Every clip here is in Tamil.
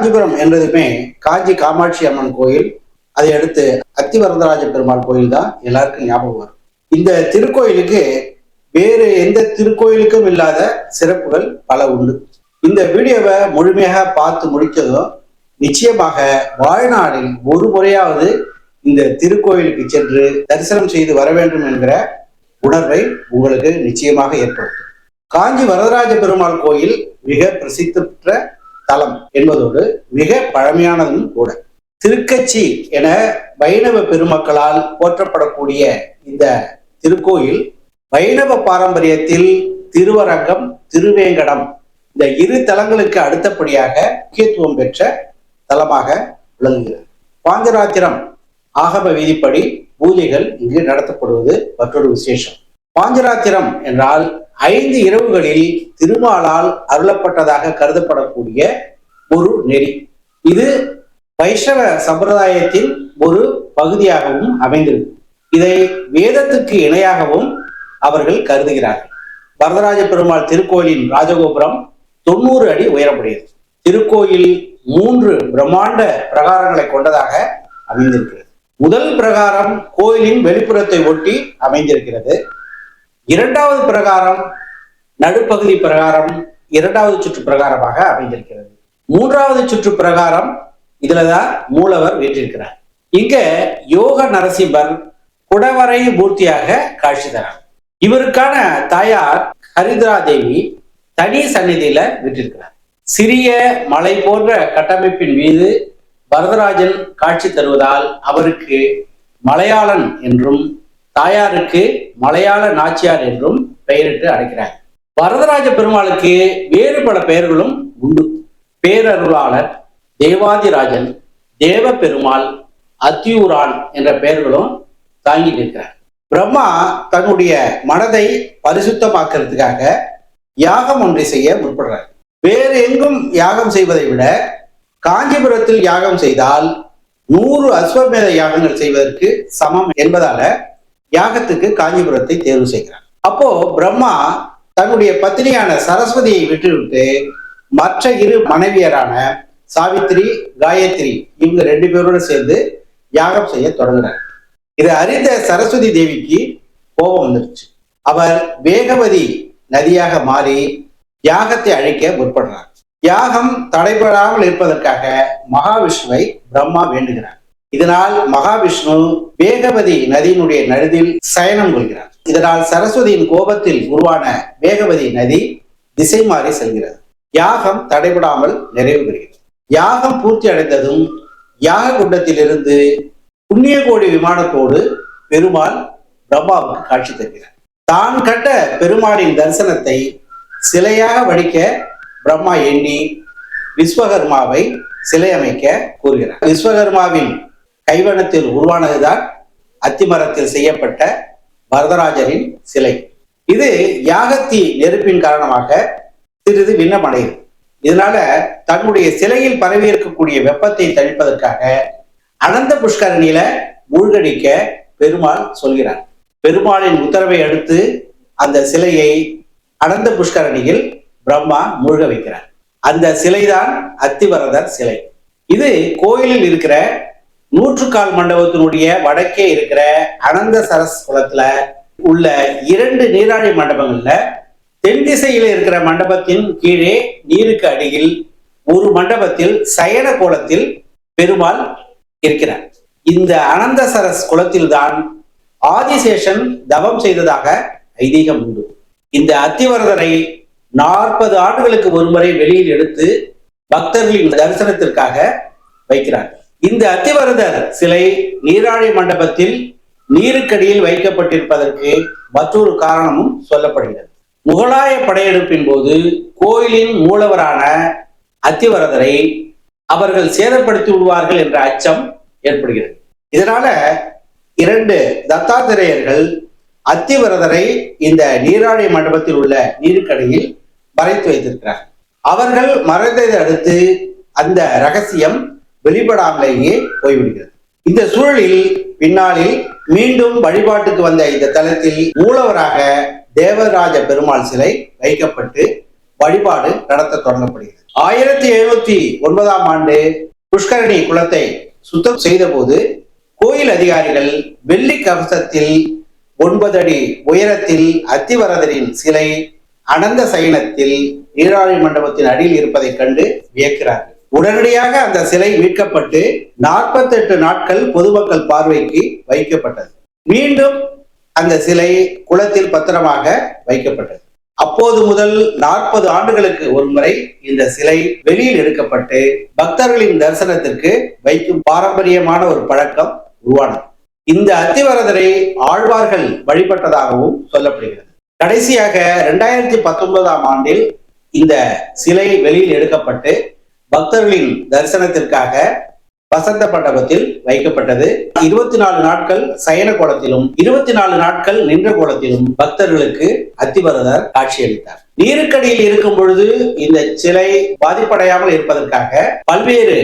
காஞ்சிபுரம் என்றதுமே காஞ்சி காமாட்சி அம்மன் கோயில். அதை அடுத்து அத்திவரதராஜ பெருமாள் கோயில் தான் எல்லாருக்கும் ஞாபகம் வரும். இந்த திருக்கோயிலுக்கு வேறு எந்த திருக்கோயிலுக்கும் இல்லாத சிறப்புகள் பல உண்டு. இந்த வீடியோவை முழுமையாக பார்த்து முடித்ததும் நிச்சயமாக வாழ்நாளில் ஒரு முறையாவது இந்த திருக்கோயிலுக்கு சென்று தரிசனம் செய்து வர வேண்டும் என்கிற உணர்வை உங்களுக்கு நிச்சயமாக ஏற்படுத்தும். காஞ்சி வரதராஜ பெருமாள் கோயில் மிக பிரசித்தி பெற்ற தலம் என்பதோடு மிக பழமையானதும் கூட. திருக்கச்சி என வைணவ பெருமக்களால் போற்றப்படக்கூடிய இந்த திருக்கோயில் வைணவ பாரம்பரியத்தில் திருவரங்கம் திருவேங்கடம் இந்த இரு தலங்களுக்கு அடுத்தபடியாக முக்கியத்துவம் பெற்ற தலமாக விளங்குகிறது. பாஞ்சராத்திரம் ஆகம விதிப்படி பூஜைகள் இங்கு நடத்தப்படுவது மற்றொரு விசேஷம். பாஞ்சராத்திரம் என்றால் ஐந்து இரவுகளில் திருமாலால் அருளப்பட்டதாக கருதப்படக்கூடிய ஒரு நெறி. இது வைஷ்ணவ சம்பிரதாயத்தின் ஒரு பகுதியாகவும் அமைந்திருக்கு இதை வேதத்துக்கு இணையாகவும் அவர்கள் கருதுகிறார்கள். வரதராஜ பெருமாள் திருக்கோயிலின் ராஜகோபுரம் தொண்ணூறு அடி உயரமுடையது. திருக்கோயில் மூன்று பிரம்மாண்ட பிரகாரங்களை கொண்டதாக அமைந்திருக்கிறது. முதல் பிரகாரம் கோயிலின் வெளிப்புறத்தை ஒட்டி அமைந்திருக்கிறது. இரண்டாவது பிரகாரம் நடுப்பகுதி பிரகாரம் இரண்டாவது சுற்று பிரகாரமாக அமைந்திருக்கிறது. மூன்றாவது சுற்று பிரகாரம் இதுலதான் மூலவர் வீற்றிருக்கிறார். இங்க யோக நரசிம்மர் குடவரை மூர்த்தியாக காட்சி தரார். இவருக்கான தாயார் ஹரித்ரா தேவி தனி சந்நிதியில விட்டிருக்கிறார் சிறிய மலை போன்ற கட்டமைப்பின் மீது வரதராஜன் காட்சி தருவதால் அவருக்கு மலையாளன் என்றும் தாயாருக்கு மலையாள நாச்சியார் என்றும் பெயரிட்டு அழைக்கிறார். வரதராஜ பெருமாளுக்கு வேறு பல பெயர்களும் உண்டு. பேரருளாளர் தேவாதிராஜன் தேவ பெருமாள் அத்தியூரான் என்ற பெயர்களும் தாங்கி நிற்கிறார். பிரம்மா தன்னுடைய மனதை பரிசுத்தமாக்குறதுக்காக யாகம் ஒன்றை செய்ய முற்படுறார். வேறு எங்கும் யாகம் செய்வதை விட காஞ்சிபுரத்தில் யாகம் செய்தால் நூறு அஸ்வமேத யாகங்கள் செய்வதற்கு சமம் என்பதால யாகத்துக்கு காஞ்சிபுரத்தை தேர்வு செய்கிறார். அப்போ பிரம்மா தன்னுடைய பத்தினியான சரஸ்வதியை விட்டுவிட்டு மற்ற இரு மனைவியரான சாவித்திரி காயத்ரி இவங்க ரெண்டு பேரோடு சேர்ந்து யாகம் செய்ய தொடங்குறார். இதை அறிந்த சரஸ்வதி தேவிக்கு கோபம் வந்துருச்சு. அவர் வேகவதி நதியாக மாறி யாகத்தை அழிக்க முற்படுறார். யாகம் தடைபடாமல் இருப்பதற்காக மகாவிஷ்ணுவை பிரம்மா வேண்டுகிறார். இதனால் மகாவிஷ்ணு வேகவதி நதியினுடைய நடுவில் சயனம் கொள்கிறார். இதனால் சரஸ்வதியின் கோபத்தில் உருவான வேகவதி நதி திசை மாறி செல்கிறது. யாகம் தடைபடாமல் நிறைவு பெறுகிறது. யாகம் பூர்த்தி அடைந்ததும் யாக குண்டத்திலிருந்து புண்ணிய கோடி விமானத்தோடு பெருமாள் பிரம்மாவுக்கு காட்சி தருகிறார். தான் கண்ட பெருமாளின் தரிசனத்தை சிலையாக வடிக்க பிரம்மா எண்ணி விஸ்வகர்மாவை சிலை அமைக்க கூறுகிறார். விஸ்வகர்மாவின் கைவண்ணத்தில் உருவானதுதான் அத்திமரத்தில் செய்யப்பட்ட வரதராஜரின் சிலை. இது யாகத்தி நெருப்பின் காரணமாக சிறிது விண்ணமடையும். இதனால தன்னுடைய சிலையில் பரவி இருக்கக்கூடிய வெப்பத்தை தணிப்பதற்காக அனந்த புஷ்கரணியில மூழ்கடிக்க பெருமாள் சொல்கிறார். பெருமாளின் உத்தரவை அடுத்து அந்த சிலையை அனந்த புஷ்கரணியில் பிரம்மா மூழ்க வைக்கிறார். அந்த சிலைதான் அத்திவரதர் சிலை. இது கோயிலில் இருக்கிற நூற்றுக்கால் மண்டபத்தினுடைய வடக்கே இருக்கிற அனந்த சரஸ் குளத்துல உள்ள இரண்டு நீராழி மண்டபங்கள்ல தென் திசையில் இருக்கிற மண்டபத்தின் கீழே நீருக்கு அடியில் ஒரு மண்டபத்தில் சயன கோலத்தில் பெருமாள் இருக்கிறார். இந்த அனந்த சரஸ் குளத்தில்தான் ஆதிசேஷன் தவம் செய்ததாக ஐதீகம் உண்டு. இந்த அத்திவரதரை நாற்பது ஆண்டுகளுக்கு ஒருமுறை வெளியில் எடுத்து பக்தர்களின் தரிசனத்திற்காக வைக்கிறார். இந்த அத்திவரதர் சிலை நீராழி மண்டபத்தில் நீருக்கடியில் வைக்கப்பட்டிருப்பதற்கு மற்றொரு காரணமும் சொல்லப்படுகிறது. முகலாய படையெடுப்பின் போது கோயிலின் மூலவரான அத்திவரதரை அவர்கள் சேதப்படுத்தி விடுவார்கள் என்ற அச்சம் ஏற்படுகிறது. இதனால இரண்டு தத்தாத்திரேயர்கள் அத்திவரதரை இந்த நீராழி மண்டபத்தில் உள்ள நீருக்கடையில் மறைத்து வைத்திருக்கிறார் அவர்கள் மறைந்ததை அடுத்து அந்த ரகசியம் வெளிப்படாமலேயே போய்விடுகிறது. இந்த சூழலில் பின்னாளில் மீண்டும் வழிபாட்டுக்கு வந்த இந்த தலத்தில் மூலவராக தேவராஜ பெருமாள் சிலை வைக்கப்பட்டு வழிபாடு நடத்த தொடங்கப்படுகிறது. ஆயிரத்தி எழுநூத்தி ஒன்பதாம் ஆண்டு புஷ்கரணி குளத்தை சுத்தம் செய்த போது கோயில் அதிகாரிகள் வெள்ளி கவசத்தில் ஒன்பது அடி உயரத்தில் அத்திவரதரின் சிலை அனந்த சயனத்தில் நீராழி மண்டபத்தின் அடியில் இருப்பதைக் கண்டு வியக்கிறார்கள். உடனடியாக அந்த சிலை மீட்கப்பட்டு நாற்பத்தெட்டு நாட்கள் பொதுமக்கள் பார்வைக்கு வைக்கப்பட்டது. மீண்டும் அந்த சிலை குளத்தில் பத்திரமாக வைக்கப்பட்டது. அப்போது முதல் நாற்பது ஆண்டுகளுக்கு ஒருமுறை இந்த சிலை வெளியில் எடுக்கப்பட்டு பக்தர்களின் தரிசனத்திற்கு வைக்கும் பாரம்பரியமான ஒரு பழக்கம் உருவானது. இந்த அத்திவரதரை ஆழ்வார்கள் வழிபட்டதாகவும் சொல்லப்படுகிறது. கடைசியாக இரண்டாயிரத்தி பத்தொன்பதாம் ஆண்டில் இந்த சிலை வெளியில் எடுக்கப்பட்டு பக்தர்களின் தரிசனத்திற்காக வசந்த மண்டபத்தில் வைக்கப்பட்டது. இருபத்தி நாலு நாட்கள் சயன கோலத்திலும் இருபத்தி நாலு நாட்கள் நின்ற கோலத்திலும் பக்தர்களுக்கு அத்திவரதர் காட்சியளித்தார். நீருக்கடியில் இருக்கும் பொழுது இந்த சிலை பாதிப்படையாமல் இருப்பதற்காக பல்வேறு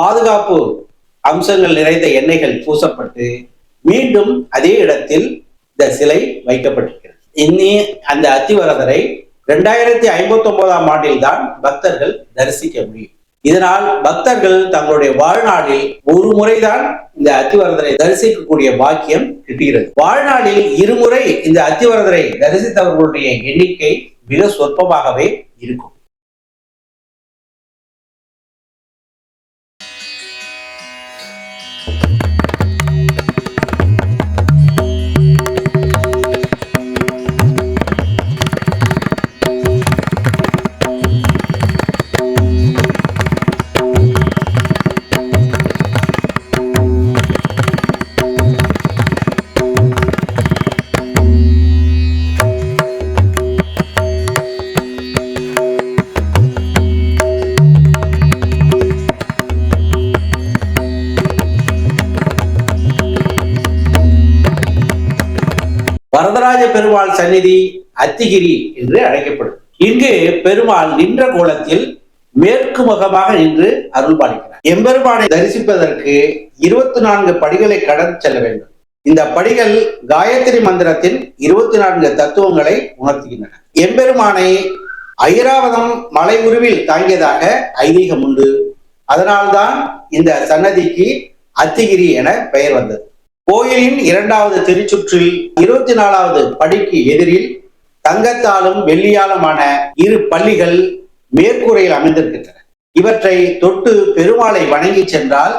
பாதுகாப்பு அம்சங்கள் நிறைந்த எண்ணெய்கள் பூசப்பட்டு மீண்டும் அதே இடத்தில் இந்த சிலை வைக்கப்பட்டிருக்கிறது. இன்னி அந்த அத்திவரதரை இரண்டாயிரத்தி ஐம்பத்தி ஒன்பதாம் ஆண்டில் தான் பக்தர்கள் தரிசிக்க முடியும். இதனால் பக்தர்கள் தங்களுடைய வாழ்நாளில் ஒரு முறைதான் இந்த அத்திவரதரை தரிசிக்கக்கூடிய பாக்கியம் கிட்டுகிறது. வாழ்நாளில் இருமுறை இந்த அத்திவரதரை தரிசித்தவர்களுடைய எண்ணிக்கை மிக சொற்பமாகவே இருக்கும். பெருமாள் சந்நிதி அத்திகிரி என்று அழைக்கப்படும். இங்கு பெருமாள் நின்ற கோலத்தில் மேற்கு முகமாக நின்று அருள் பாலிக்கிறார். எம்பெருமானை தரிசிப்பதற்கு இருபத்தி நான்கு படிகளை கடந்து செல்ல வேண்டும். இந்த படிகள் காயத்ரி மந்திரத்தின் இருபத்தி நான்கு தத்துவங்களை உணர்த்துகின்றன. எம்பெருமானை ஐராவதம் மலை உருவில் தாங்கியதாக ஐதீகம் உண்டு. அதனால்தான் இந்த சன்னதிக்கு அத்திகிரி என பெயர் வந்தது. கோயிலின் இரண்டாவது திருச்சுற்றில் இருபத்தி நாலாவது படிக்கு எதிரில் தங்கத்தாலும் வெள்ளியாலுமான இரு பள்ளிகள் மேற்கூரையில் அமைந்திருக்கின்றன. இவற்றை தொட்டு பெருமாளை வணங்கி சென்றால்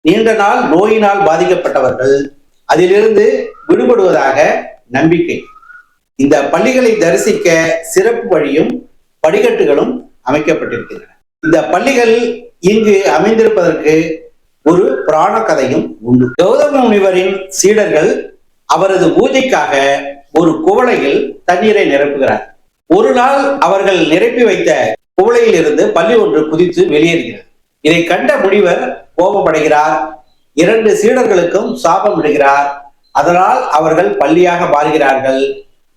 நீண்ட நாள் நோயினால் பாதிக்கப்பட்டவர்கள் அதிலிருந்து விடுபடுவதாக நம்பிக்கை. இந்த பள்ளிகளை தரிசிக்க சிறப்பு வழியும் படிக்கட்டுகளும் அமைக்கப்பட்டிருக்கின்றன. இந்த பள்ளிகள் இங்கு அமைந்திருப்பதற்கு ஒரு புராண கதையும் உண்டு. கௌதம முனிவரின் சீடர்கள் அவரது பூஜைக்காக ஒரு குவளையில் தண்ணீரை நிரப்புகிறார். ஒரு நாள் அவர்கள் நிரப்பி வைத்த குவளையில் இருந்து பள்ளி ஒன்று குதித்து வெளியேறுகிறார் இதை கண்ட முனிவர் கோபமடைகிறார். இரண்டு சீடர்களுக்கும் சாபம் இடுகிறார் அதனால் அவர்கள் பள்ளியாக மாறுகிறார்கள்.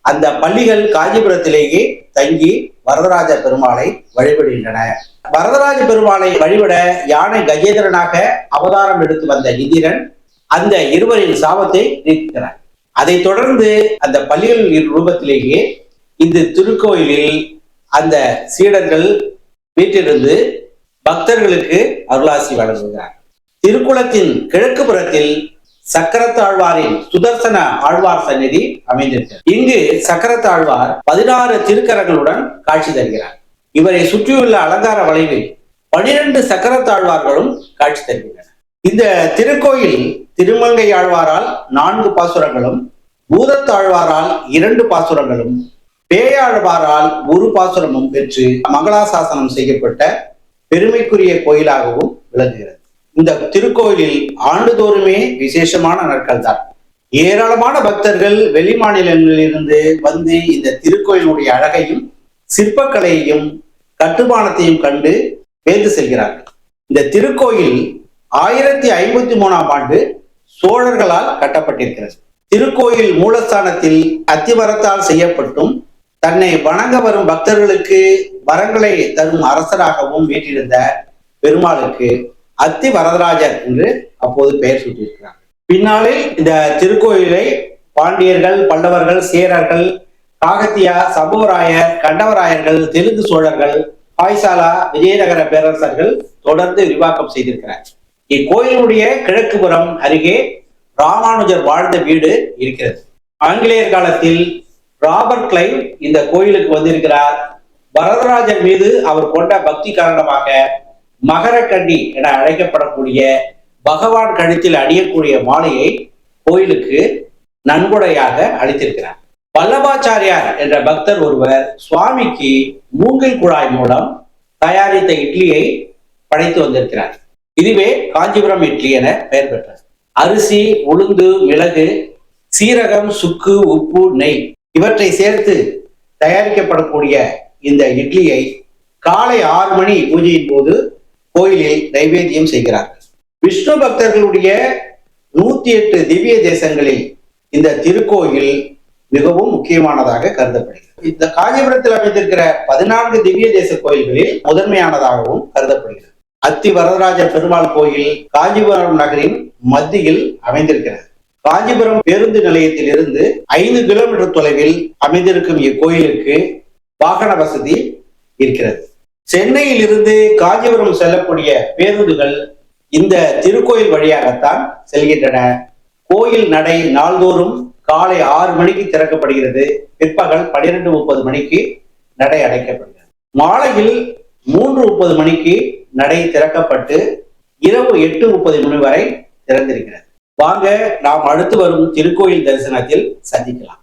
அந்த பள்ளிகள் காஞ்சிபுரத்திலேயே தங்கி வரதராஜ பெருமாளை வழிபடுகின்றன. வரதராஜ பெருமாளை வழிபட யானை கஜேந்திரனாக அவதாரம் எடுத்து வந்த இந்திரன் அந்த இருவரின் சாபத்தை நீக்கிறார் அதைத் தொடர்ந்து அந்த பள்ளிகளின் ரூபத்திலேயே இந்த திருக்கோயிலில் அந்த சீடர்கள் வீட்டிலிருந்து பக்தர்களுக்கு அருளாசி வழங்குகிறார். திருக்குளத்தின் கிழக்கு புறத்தில் சக்கரத்தாழ்வாரின் சுதர்சன ஆழ்வார் சந்நிதி அமைந்திருக்கிறது இங்கு சக்கரத்தாழ்வார் பதினாறு திருக்கரங்களுடன் காட்சி தருகிறார். இவரை சுற்றியுள்ள அலங்கார வளைவில் பனிரெண்டு சக்கரத்தாழ்வார்களும் காட்சி தருகின்றனர். இந்த திருக்கோயில் திருமங்கை ஆழ்வாரால் நான்கு பாசுரங்களும் பூதத்தாழ்வாரால் இரண்டு பாசுரங்களும் பேயாழ்வாரால் ஒரு பாசுரமும் பெற்று மங்களாசாசனம் செய்யப்பட்ட பெருமைக்குரிய கோயிலாகவும் விளங்குகிறது. இந்த திருக்கோயிலில் ஆண்டுதோறுமே விசேஷமான நாட்கள் தான் ஏராளமான பக்தர்கள் வெளி மாநிலங்களிலிருந்து வந்து இந்த திருக்கோயிலுடைய அழகையும் சிற்பக்கலையையும் கட்டுமானத்தையும் கண்டு வேந்து செல்கிறார்கள். இந்த திருக்கோயில் ஆயிரத்தி ஐம்பத்தி மூணாம் ஆண்டு சோழர்களால் கட்டப்பட்டிருக்கிறது. திருக்கோயில் மூலஸ்தானத்தில் அத்திமரத்தால் செய்யப்பட்டும் தன்னை வணங்க வரும் பக்தர்களுக்கு வரங்களை தரும் அரசராகவும் வீட்டிருந்த பெருமாளுக்கு அத்தி வரதராஜர் என்று அப்போது பெயர் சூட்டியிருக்கிறார் பின்னாளில் இந்த திருக்கோயிலை பாண்டியர்கள் பல்லவர்கள் சேரர்கள் காகத்தியா சம்புவராயர் கண்டவராயர்கள் தெலுங்கு சோழர்கள் ஹாய்சாலா விஜயநகர பேரரசர்கள் தொடர்ந்து விரிவாக்கம் செய்திருக்கிறார். இக்கோயிலுடைய கிழக்கு புறம் அருகே ராமானுஜர் வாழ்ந்த வீடு இருக்கிறது. ஆங்கிலேயர் காலத்தில் ராபர்ட் கிளைவ் இந்த கோயிலுக்கு வந்திருக்கிறார். பரதராஜர் மீது அவர் கொண்ட பக்தி காரணமாக மகரக்கண்ணி என அழைக்கப்படக்கூடிய பகவான் கழுத்தில் அணியக்கூடிய மாலையை கோயிலுக்கு நன்கொடையாக அளித்திருக்கிறார். வல்லபாச்சாரியார் என்ற பக்தர் ஒருவர் சுவாமிக்கு மூங்கில் குழாய் மூலம் தயாரித்த இட்லியை படைத்து வந்திருக்கிறார். இதுவே காஞ்சிபுரம் இட்லி என பெயர் பெற்றது அரிசி உளுந்து மிளகு சீரகம் சுக்கு உப்பு நெய் இவற்றை சேர்த்து தயாரிக்கப்படக்கூடிய இந்த இட்லியை காலை ஆறு மணி பூஜையின் போது கோயிலில் நைவேத்தியம் செய்கிறார்கள். விஷ்ணு பக்தர்களுடைய நூத்தி எட்டு திவ்ய தேசங்களில் இந்த திருக்கோயில் மிகவும் முக்கியமானதாக கருதப்படுகிறது. இந்த காஞ்சிபுரத்தில் அமைந்திருக்கிற பதினான்கு திவ்ய தேச கோயில்களில் முதன்மையானதாகவும் கருதப்படுகிறது. அத்தி வரதராஜ பெருமாள் கோயில் காஞ்சிபுரம் நகரின் மத்தியில் அமைந்திருக்கிறது. காஞ்சிபுரம் பேருந்து நிலையத்தில் இருந்து ஐந்து கிலோமீட்டர் தொலைவில் அமைந்திருக்கும் இக்கோயிலுக்கு வாகன வசதி இருக்கிறது. சென்னையில் இருந்து காஞ்சிபுரம் செல்லக்கூடிய பேருந்துகள் இந்த திருக்கோயில் வழியாகத்தான் செல்கின்றன. கோயில் நடை நாள்தோறும் காலை ஆறு மணிக்கு திறக்கப்படுகிறது. பிற்பகல் பனிரெண்டு முப்பது மணிக்கு நடை அடைக்கப்படுகிறது. மாலையில் மூன்று முப்பது மணிக்கு நடை திறக்கப்பட்டு இரவு எட்டு முப்பது மணி வரை திறந்திருக்கிறது. வாங்க நாம் அடுத்து வரும் திருக்கோயில் தரிசனத்தில் சந்திக்கலாம்.